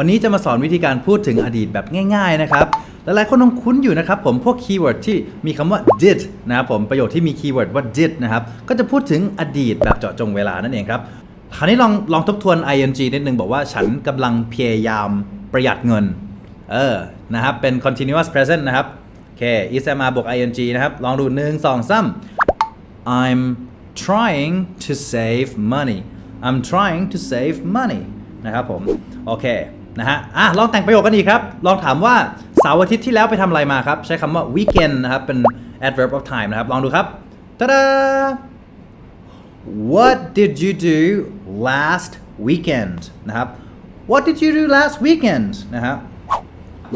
วันนี้จะมาสอนวิธีการพูดถึงอดีตแบบง่าย ๆ นะครับ หลายๆคนคงคุ้นอยู่นะครับผมพวกคีย์เวิร์ดที่มีคำว่า did นะครับผมประโยคที่มีคีย์เวิร์ดว่า did นะครับก็จะพูดถึงอดีตแบบเจาะจงเวลานั่นเองครับคราวนี้ลองลองทบทวน ing นิดนึงบอกว่าฉันกำลังพยายามประหยัดเงินเออนะครับเป็น continuous present นะครับโอเค is am are บวก ing นะครับลองดูหนึ่งสองสาม I'm trying to save money I'm trying to save money นะครับผม โอเค นะฮะ อะ ลองแต่งประโยคกันอีกครับ ลองถามว่าเสาร์อาทิตย์ที่แล้วไปทำอะไรมาครับ ใช้คำว่า weekend นะครับ เป็น adverb of time นะครับ ลองดูครับตาดา What did you do last weekend นะครับ What did you do last weekend นะครับ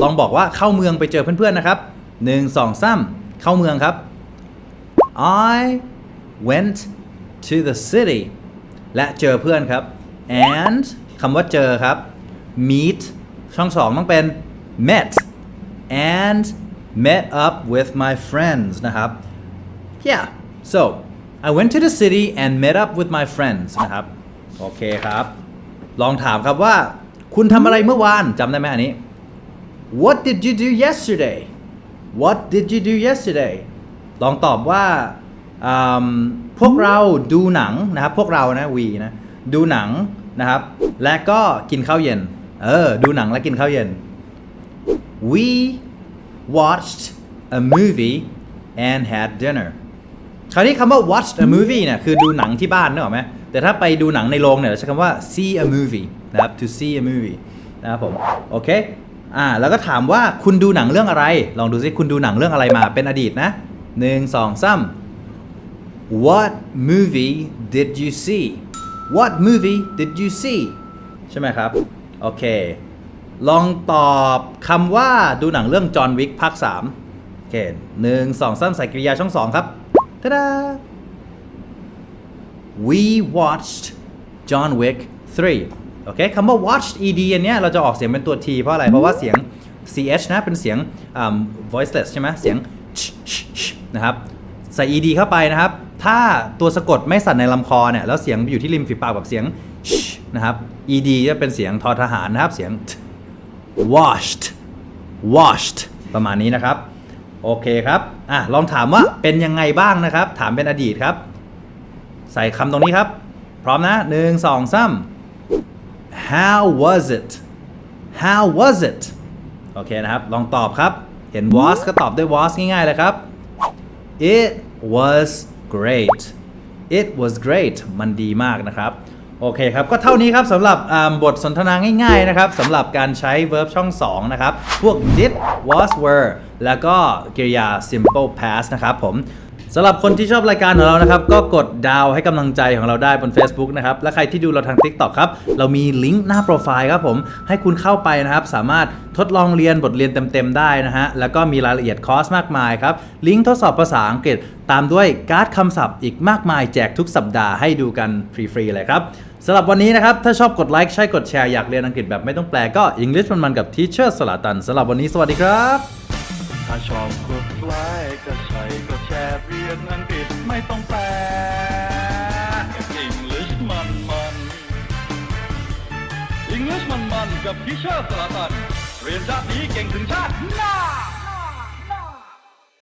ลองบอกว่าเข้าเมืองไปเจอเพื่อนๆนะครับหนึ่งสองสามเข้าเมืองครับ I went to the city และเจอเพื่อนครับ and คำว่าเจอครับ meet ช่องสองต้องเป็น met and met up with my friends นะครับ yeah so I went to the city and met up with my friends นะครับ โอเคครับ ลองถามครับว่า คุณทำอะไรเมื่อวานจำได้ไหมอันนี้ What did you do yesterday What did you do yesterday ลองตอบว่าพวกเราดูหนังนะครับ พวกเรานะ we นะ ดูหนังนะครับ และก็กินข้าวเย็น เออ ดูหนังและกินข้าวเย็น We watched a movie and had dinner คราวนี้คำว่า watch a movie เนี่ยคือดูหนังที่บ้านนึกออกไหมแต่ถ้าไปดูหนังในโรงเนี่ยเราใช้คำว่า see a movie นะครับ to see a movie นะครับผม โอเค อ่า แล้วก็ถามว่าคุณดูหนังเรื่องอะไร ลองดูซิ คุณดูหนังเรื่องอะไรมา เป็นอดีตนะหนึ่งสองสาม What movie did you see What movie did you see ใช่ไหมครับ โอเค ลองตอบคำว่าดูหนังเรื่องจอห์นวิกภาค3โอเคหนึ่งสองสามใส่กริยาช่องสองครับทาดา We watched John Wick 3 โอเคคำว่า watched ed อันเนี้ยเราจะออกเสียงเป็นตัว t เพราะอะไร เพราะว่าเสียง ch นะ เป็นเสียงอ่า voiceless ใช่ไหมเสียง ch ch ch นะครับ ใส่ ed เข้าไปนะครับ ถ้าตัวสะกดไม่สั่นในลำคอเนี่ย แล้วเสียงอยู่ที่ริมฝีปากแบบเสียง นะครับ ed จะเป็นเสียงทอทหารนะครับ เสียง washed washed ประมาณนี้นะครับ โอเคครับ อะ ลองถามว่าเป็นยังไงบ้างนะครับ ถามเป็นอดีตครับ ใส่คำตรงนี้ครับ พร้อมนะหนึ่งสองสาม How was it How was it โอเคนะครับ ลองตอบครับ เห็น was ก็ตอบด้วย was ง่ายๆเลยครับ It was great It was great มันดีมากนะครับ โอเคครับ ก็เท่านี้ครับสำหรับอ่าบทสนทนาง่ายๆนะครับสำหรับการใช้ verb ช่อง 2 นะครับ พวก did was were แล้วก็กริยา simple past นะครับผมสำหรับคนที่ชอบรายการของเรานะครับ ก็กดดาวให้กำลังใจของเราได้บน Facebook นะครับ และใครที่ดูเราทาง TikTok ครับ เรามีลิงก์หน้าโปรไฟล์ครับผม ให้คุณเข้าไปนะครับ สามารถทดลองเรียนบทเรียนเต็ม ๆ ได้นะฮะ แล้วก็มีรายละเอียดคอร์สมากมายครับ ลิงก์ทดสอบภาษาอังกฤษ ตามด้วยการ์ดคำศัพท์อีกมากมายแจกทุกสัปดาห์ให้ดูกันฟรี ๆ เลยครับ สำหรับวันนี้นะครับ ถ้าชอบกดไลค์ใช่กดแชร์อยากเรียนอังกฤษแบบไม่ต้องแปลก็ English มันๆกับ Teacher สลาตันสำหรับวันนี้สวัสดีครับ ถ้าชอบกดไลค์ก็ใช่ก็แชร์เรียนอังกฤษไม่ต้องแปล English มันมัน English มันมันกับพิเชอร์สลาตันเรียนชาตินี้เก่งถึงชาติหน้า